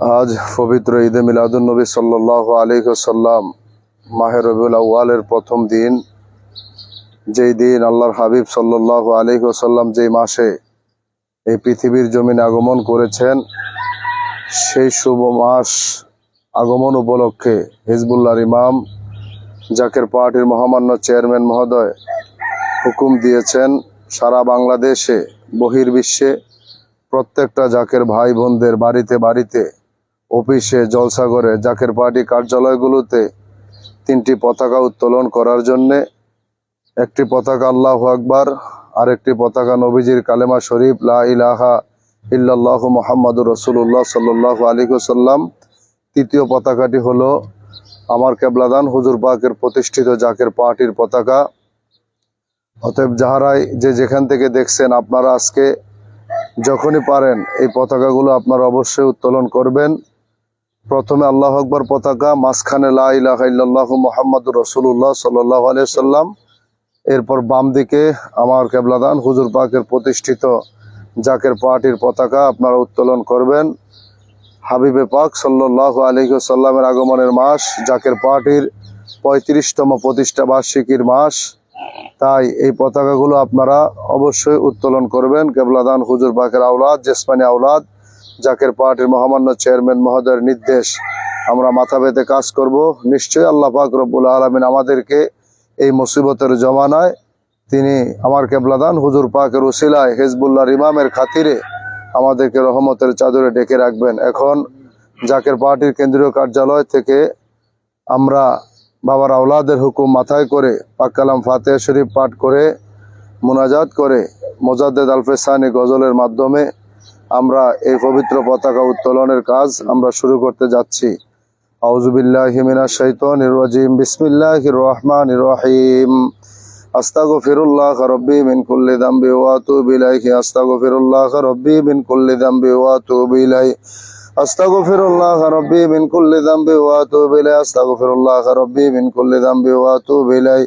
আজ পবিত্র ঈদে মিলাদুল নবী সাল্লাহ আলিহাল্লাম মাহের রবিউল আউ্য়ালের প্রথম দিন। যেই দিন আল্লাহর হাবিব সাল্লাহ আলিহাল্লাম যেই মাসে এই পৃথিবীর জমিনে আগমন করেছেন, সেই শুভ মাস আগমন উপলক্ষে হিজবুল্লাহর ইমাম জাকের পার্টির মহামান্য চেয়ারম্যান মহোদয় হুকুম দিয়েছেন, সারা বাংলাদেশে বহির্বিশ্বে প্রত্যেকটা জাকের ভাই বোনদের বাড়িতে বাড়িতে অফিসে জলসাগরে জাকের পার্টি কার্যালয়গুলোতে তিনটি পতাকা উত্তোলন করার জন্যে একটি পতাকা আল্লাহ আকবার, আরেকটি পতাকা নবীজির কালেমা শরীফ, লা ইলাহা ইল্লাল্লাহ মোহাম্মদুর রসুল্লাহ সাল্লাহ আলী সাল্লাম তৃতীয় পতাকাটি হলো আমার কেবলাদান হুজুর পাকের প্রতিষ্ঠিত জাকের পার্টির পতাকা। অতএব যাহারাই যে যেখান থেকে দেখছেন আপনারা আজকে যখনই পারেন, এই পতাকাগুলো আপনারা অবশ্যই উত্তোলন করবেন। প্রথমে আল্লাহ আকবর পতাকা, মাঝখানে লা ইলাহা ইল্লাল্লাহু মুহাম্মাদুর রাসূলুল্লাহ সাল্লাল্লাহু এরপর বাম দিকে আমার কেবলাদান, হুজুর পাকের প্রতিষ্ঠিত জাকের পার্টির পতাকা আপনারা উত্তোলন করবেন। হাবিবে পাক সাল্লাল্লাহু আলাইহি সাল্লামের আগমনের মাস, জাকের পার্টির পঁয়ত্রিশতম প্রতিষ্ঠা বার্ষিকীর মাস। তাই এই পতাকাগুলো আপনারা অবশ্যই উত্তোলন করবেন। কেবলাদান, হুজুর পাকের আওলাদ, জেসমানি আওলাদ জাকের পার্টির মহামান্য চেয়ারম্যান মহোদয়ের নির্দেশ আমরা মাথা পেতে কাজ করব, নিশ্চয়ই আল্লাহ পাক রব্বুল আলমিন আমাদেরকে এই মুসিবতের জমানায় তিনি আমার কেবলাদান হুজুর পাকের উসিলায় হেজবুল্লাহর ইমামের খাতিরে আমাদেরকে রহমতের চাদরে ডেকে রাখবেন। এখন জাকের পার্টির কেন্দ্রীয় কার্যালয় থেকে আমরা বাবার আওলাদের হুকুম মাথায় করে পাক্কালাম ফাতে শরীফ পাঠ করে, মোনাজাত করে মোজাদ্দেদ আলফেসানি গজলের মাধ্যমে আমরা এই পবিত্র পতাকা উত্তোলনের কাজ আমরা শুরু করতে যাচ্ছি। আউজুবিল্লাহ হিমিনা শৈতনির রাজিম। বিসমিল্লাহির রহমানির রহিম। আস্তাগফিরুল্লাহ রব্বি মিন কুল্লি দামবি ওয়া আতুবু ইলাইহি। আস্তাগফিরুল্লাহ রব্বি মিন কুল্লি দামবি ওয়া আতুবু ইলাইহি। আস্তাগফিরুল্লাহ রব্বি মিন কুল্লি দামবি ওয়া আতুবু ইলাইহি। আস্তাগফিরুল্লাহ রব্বি মিন কুল্লি দামবি ওয়া আতুবু ইলাইহি।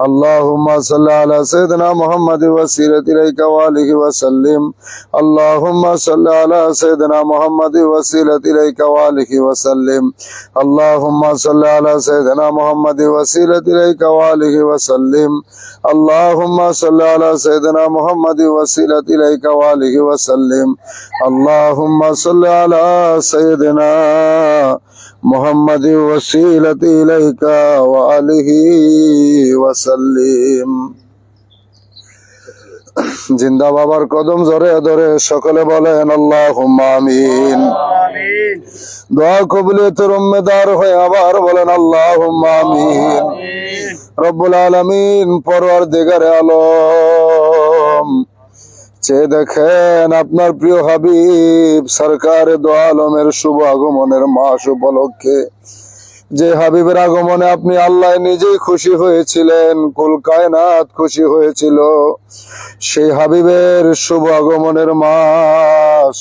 اللهم صل على سيدنا محمد وسيلة إليك وآله وسلم. اللهم صل على سيدنا محمد وسيلة إليك وآله وسلم. اللهم صل على سيدنا محمد وسيلة إليك وآله وسلم. اللهم صل على سيدنا محمد وسيلة إليك وآله وسلم. اللهم صل على سيدنا محمد وسيلة إليك وآله وسلم জিন্দা বাবার কদম ধরে ধরে সকলে বলেন আল্লাহ আমিন দোয়া কবুলিয়তের উম্মেদার হয়ে আবার বলেন আল্লাহ আমিন রব্বুল আলমিন পরওয়ার দিগারে আলম চেয়ে দেখেন আপনার প্রিয় হাবিব, সরকার দো আলমের শুভ আগমনের মাস উপলক্ষে। যে হাবিবের আগমনে আপনি আল্লাহ নিজেই খুশি হয়েছিলেন, কুল কায়নাত খুশি হয়েছিল। সেই হাবিবের শুভ আগমনের মাস,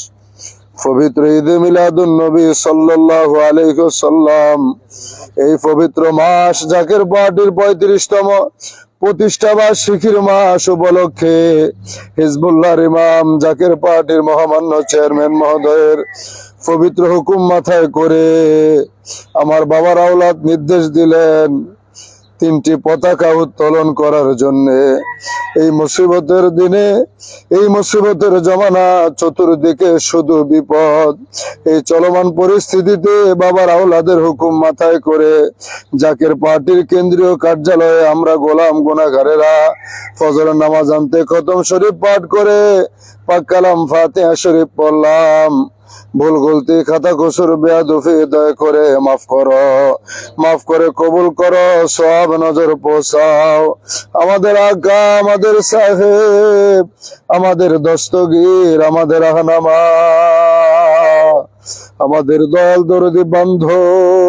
পবিত্র ঈদে মিলাদুন নবী সাল্লাল্লাহু আলাইহি এই পবিত্র মাস জাকের পার্টির পঁয়ত্রিশতম প্রতিষ্ঠা বার্ষিকীর মাস উপলক্ষে হিজবুল্লাহ ইমাম জাকের পার্টির মহামান্য চেয়ারম্যান মহোদয়ের পবিত্র হুকুম মাথায় করে আমার বাবার আওলাদ নির্দেশ দিলেন তিনটি পতাকা উত্তোলন করার জন্য এই মুসিবতের দিনে, এই মুসিবতের জমানা চতুর্দিকে শুধু বিপদ। এই চলমান পরিস্থিতিতে বাবার আওলাদের হুকুম মাথায় করে জাকের পার্টির কেন্দ্রীয় কার্যালয়ে আমরা গোলাম গুনাগারেরা ফজরের নামাজ আনতে খতম শরীফ পাঠ করে পাক কালাম ফাতেহা শরীফ পড়লাম। ভুল গলতি, খাতা কসুর বেয়াদুফি দয়া করে মাফ করো। মাফ করে কবুল করো সব নজর পৌঁছাও আমাদের আজ্ঞা, আমাদের সাহেব, আমাদের দস্তগীর, আমাদের আহনামা, আমাদের দল দরদি বান্ধব।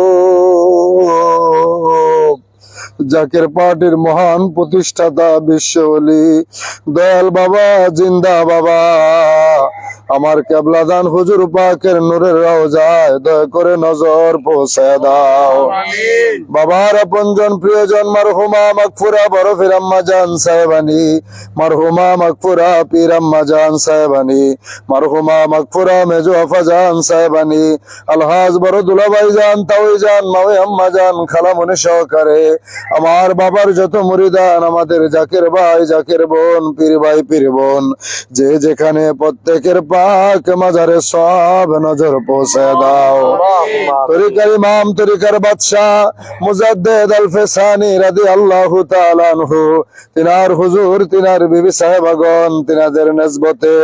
জাকের পার্টির মহান প্রতিষ্ঠাতা বিশ্বলি দয়াল বাবা জিন্দা বাবা আমার কেবলাদান হুজুর পাকের নূরের রওজায় দয়া করে নজর পৌঁছে দাও। বাবার আপনজন প্রিয়জন মারহুমা মাকফুরা বড় ফিরাম্মা জান সাহেবানি। মারহুমা মাকফুরা পীরাম্মা জান সাহেবানি। মারহুমা মাকফুরা মেজো আফা জান সাহেবানি। আলহাজ বড় দুলাভাই জান তাওই জান মাওই আম্মা জান খালামনি সহকারে। আমার বাবার যত মুরিদান আমাদের জাকের ভাই জাকের বোন পীর ভাই পীর বোন যে যেখানে প্রত্যেকের পাক মাজারে সব নজর পৌঁছে দাও। তরিকার ইমাম তরিকার বাদশাহ মুজাদ্দেদ আল ফেসানি রাদি আল্লাহ তাআলাহু তিনার হুজুর তিনার বিবি সাহেবাগণ তিনাদের নেসবতে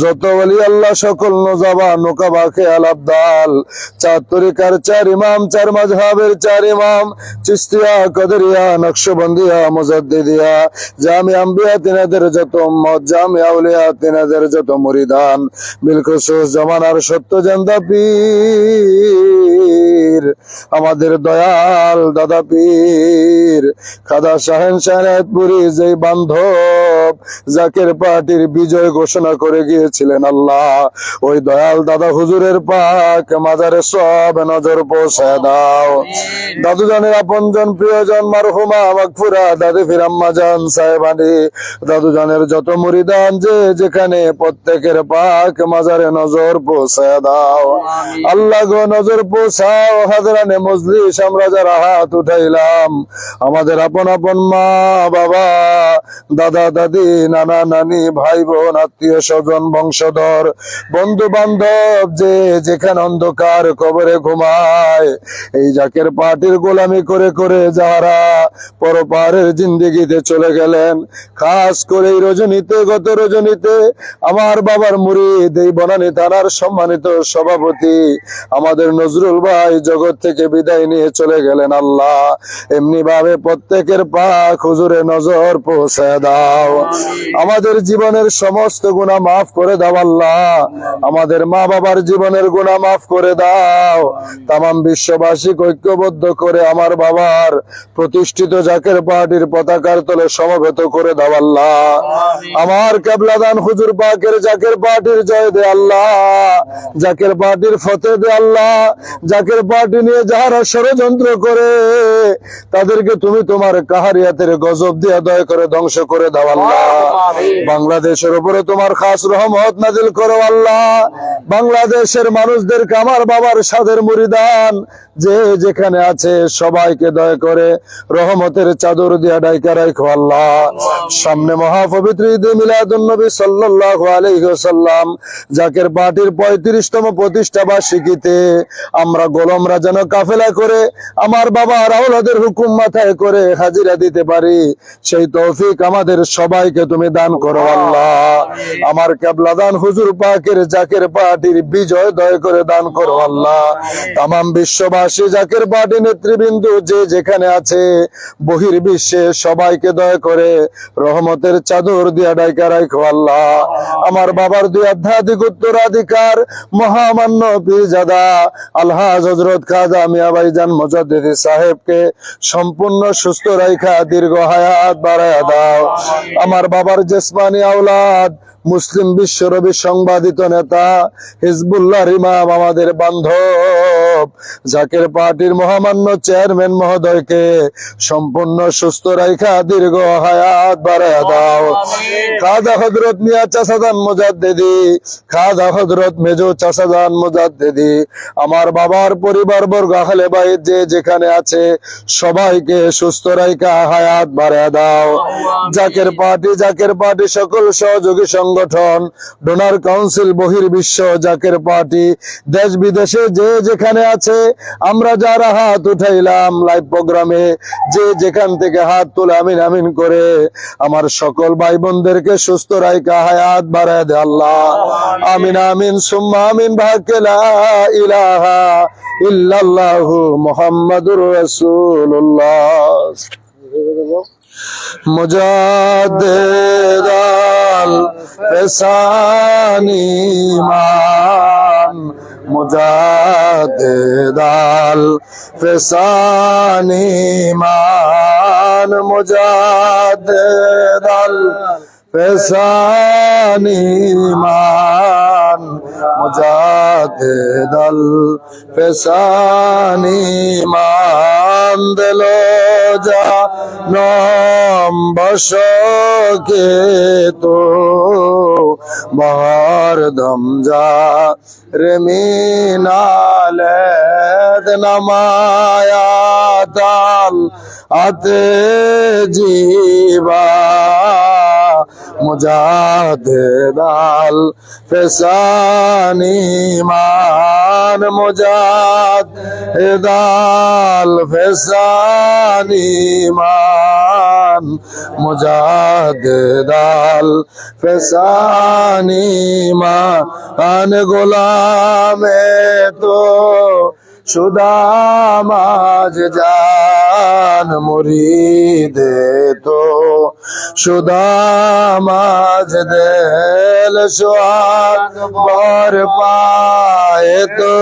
যত ওলি আল্লাহ সকল নজাবা নোকাবা খেয়াল আবদাল চার তরিকার চার ইমাম চার মাযহাবের চার ইমাম চিস্তিয়া কদরিয়া নকশবন্দিয়া মুজাদ্দিদিয়া জামি আম্বিয়া তিনাদের যত উম্মত, জামি আউলিয়া তিনাদের যত মুরিদান। বিলখুসুস জমানার সত্য জান্দা পীর, আমাদের দয়াল দাদা পীর। খাদা শাহেন শাহপুরি যেই বান্ধব বান্ধব জাকের পার্টির বিজয় ঘোষণা করে গিয়েছিলেন আল্লাহ। ওই দয়াল দাদা হুজুরের পাক মাজারে সব নজর পৌঁছে দাও। দাদু জানের আপন জন প্রিয়জন মারহুমা মাগফুরা দাদি ফিরাম্মা জান সাহেবানি দাদু জানের যত মুরিদান যে যেখানে প্রত্যেকের পাক মাজারে নজর পৌঁছে দাও। আল্লাহ গো নজর পৌঁছাও। হাজরানে মজলিস আমরা যারা হাত উঠাইলাম আমাদের আপন আপন মা বাবা দাদা দাদি নানা নানি ভাই বোন আত্মীয় স্বজন, বংশধর বন্ধু বান্ধব যে যেখানে অন্ধকার কবরে ঘুমায়। এই জাকের পার্টির গোলামি করে করে যারা পরপারের জিন্দিগিতে চলে গেলেন, খাস করে এই রজনীতে, গত রজনীতে, আমার বাবার মুরিদ, এই বনানী থানার সম্মানিত সভাপতি, আমাদের নজরুল ভাই জগৎ থেকে বিদায় নিয়ে চলে গেলেন, আল্লাহ এমনি ভাবে প্রত্যেকের পা হুজুরে নজর পৌঁছে দাও। আমাদের জীবনের সমস্ত গুণা মাফ করে দাও আল্লাহ। আমাদের মা বাবার জীবনের গুণা মাফ করে দাও। তাম বিশ্ববাসী ঐক্যবদ্ধ করে আমার বাবার প্রতিষ্ঠিত জাকের পার্টির পতাকার তলে সমবেত করে দাও আল্লাহ। আমার কেবলাদান হুজুর পাকের জাকের পার্টির জয় দে আল্লাহ। জাকের পার্টির ফতে দে আল্লাহ। জাকের পার্টি নিয়ে যাহারা ষড়যন্ত্র করে তাদেরকে তুমি তোমার কাহারিয়াতের গজব দিয়ে দয় করে ধ্বংস করে দাও বাংলাদেশের উপরে তোমার খাস রহমত নাজিল করো আল্লাহ। বাংলাদেশের মানুষদেরকে আমার বাবার সাদের মুরিদান। যে যেখানে আছে সবাইকে দয়া করে রহমতের চাদর দিয়া ডাইকা রাখো আল্লাহ। সামনে মহাপবিত্র ঈদ মিলাদুন নবী সাল্লাল্লাহু আলাইহি ওয়াসাল্লাম জাকের পার্টির পঁয়ত্রিশতম প্রতিষ্ঠা বার্ষিকীতে আমরা গোলমরা যেন কাফেলা করে আমার বাবা রাহুলাদের হুকুম মাথায় করে হাজিরা দিতে পারি। সেই তৌফিক আমাদের সবাইকে তুমি দান করো আল্লাহ। আমার কেবলাদান হুজুর পাকের জাকের পার্টির বিজয় দয় করে দান করো আল্লাহ। তাম বিশ্ববাসী জাকের পার্টি নেতৃবৃন্দ যে যেখানে আছে বহির বিশ্বে সবাইকে দয়া করে রহমতের চাদর দিয়া ডাইকা রাখো আল্লাহ। আমার বাবার দুই আধ্যাত্মিক উত্তরাধিকার মহামান্য পীরজাদা আলহাজ হজরত খাজা মিয়াবাই জান মজাদ্দিদি সাহেবকে সম্পূর্ণ সুস্থ রাইখা দীর্ঘ হায়াত বাড়ায়া দাও। আমার বাবার জেসমানি আওলাদ মুসলিম বিশ্বরবি সংবাদিত নেতা হিজবুল্লাহ ইমাম আমাদের বান্ধব। জাকের পার্টির মহামান্য চেয়ারম্যান মহোদয়কে সম্পূর্ণ সুস্থ রাইখা দীর্ঘ হায়াত বাড়ায়া দাও। খাদা হজরত মিয়া চাষাদান মুজাদ্দেদি খাদা হজরত মেজো চাষাদান মুজাদ্দেদি আমার বাবার পরিবার বর্গ আহলে বাইত যে যেখানে আছে সবাইকে সুস্থ রাইখা হায়াত বাড়ায়া দাও। জাকের পার্টি জাকের পার্টি সকল সহযোগী সংগঠন ডোনার কাউন্সিল বহির বিশ্ব জাকের পার্টি দেশ বিদেশে যে যেখানে আছে, আমরা যারা হাত উঠাইলাম লাইভ প্রোগ্রামে যে যেখান থেকে হাত তুলে আমিন আমিন করে, আমার সকল ভাই বোনদেরকে সুস্থ রাইকা হায়াত বাড়ায় দে আল্লাহ। আমিন আমিন, সুম্মা আমিন, ভাগ্যে ইলাহা ইল্লাল্লাহু মুহাম্মাদুর রাসূলুল্লাহ। আল পেশানি মান মুজাদ্দিদ আল পেশানি মান মুজাদ্দিদ আল পেশানি মান মুজাদ্দিদ আল পেশানি মান দিল যা বহর দমজা রেমিনালে নামায়াতাল আতে জীবা মুজাদ্দাল ফেসানি মান মুজাদ্দাল ফেসানি মান মুজাদ্দাল ফেসানি আন গোলামে তো সুদামাজ জান মুরিদে তো সুদামাজ দেল সোয়াদ বর পায়ে তো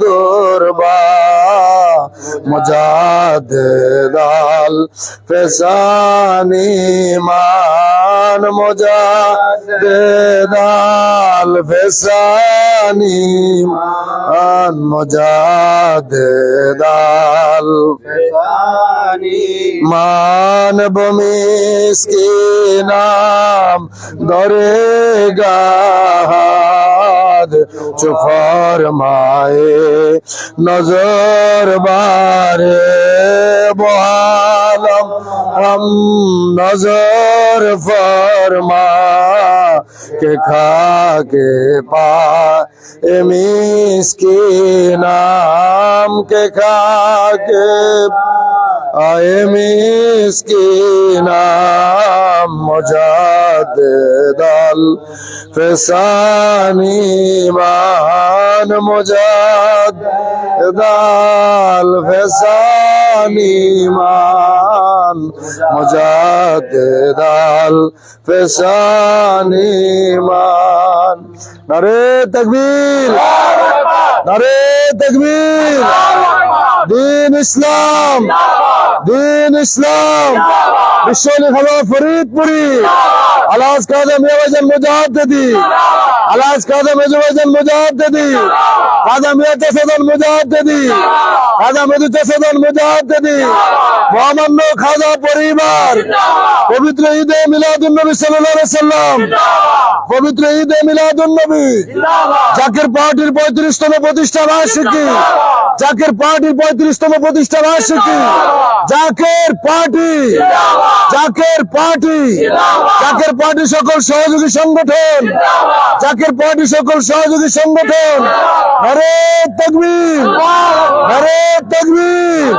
করবা মুজাদ দাল ফেসানি মান মজা দে দাল ফেসানি মান মজা দে দাল। মানব মিসকে নাম ধরে গাহাদ, চুফর মায়ে নজর বারে বহালম। হম নজর ফরমা, কে খাকে পা মিসকে নাম কে খাকে পা आए मिसकी नाम मजाद दल, फसानी मान मुजाद दाल, फसानी मान मुजाद दाल, फसानी मान। नारे तकबीर नारे तकबीर। دين اسلام. دين اسلام. بالشغل الحضاره فريد مريد আলাজ কাদম মেজান মুজাহিদি আলাজ কাদম মেজান মুজাহিদি কাদম ইয়াতাসাদান মুজাহিদি কাদম ইয়াতাসাদান মুজাহিদি মহামান্য খাজা পরিবার, পবিত্র ঈদে মিলাদুন নবী সাল্লাল্লাহু আলাইহি সাল্লাম, পবিত্র ঈদে মিলাদুন নবী। জাকির পার্টির পঁয়ত্রিশতম প্রতিষ্ঠা বার্ষিকী, জাকের পার্টির পঁয়ত্রিশতম প্রতিষ্ঠা বার্ষিকী। Zaker party Zaker party, Zaker party সকল সহযোগী সংগঠন জাকির পার্টি সকল সহযোগী সংগঠন আরে তকবীর আরে তকবীর।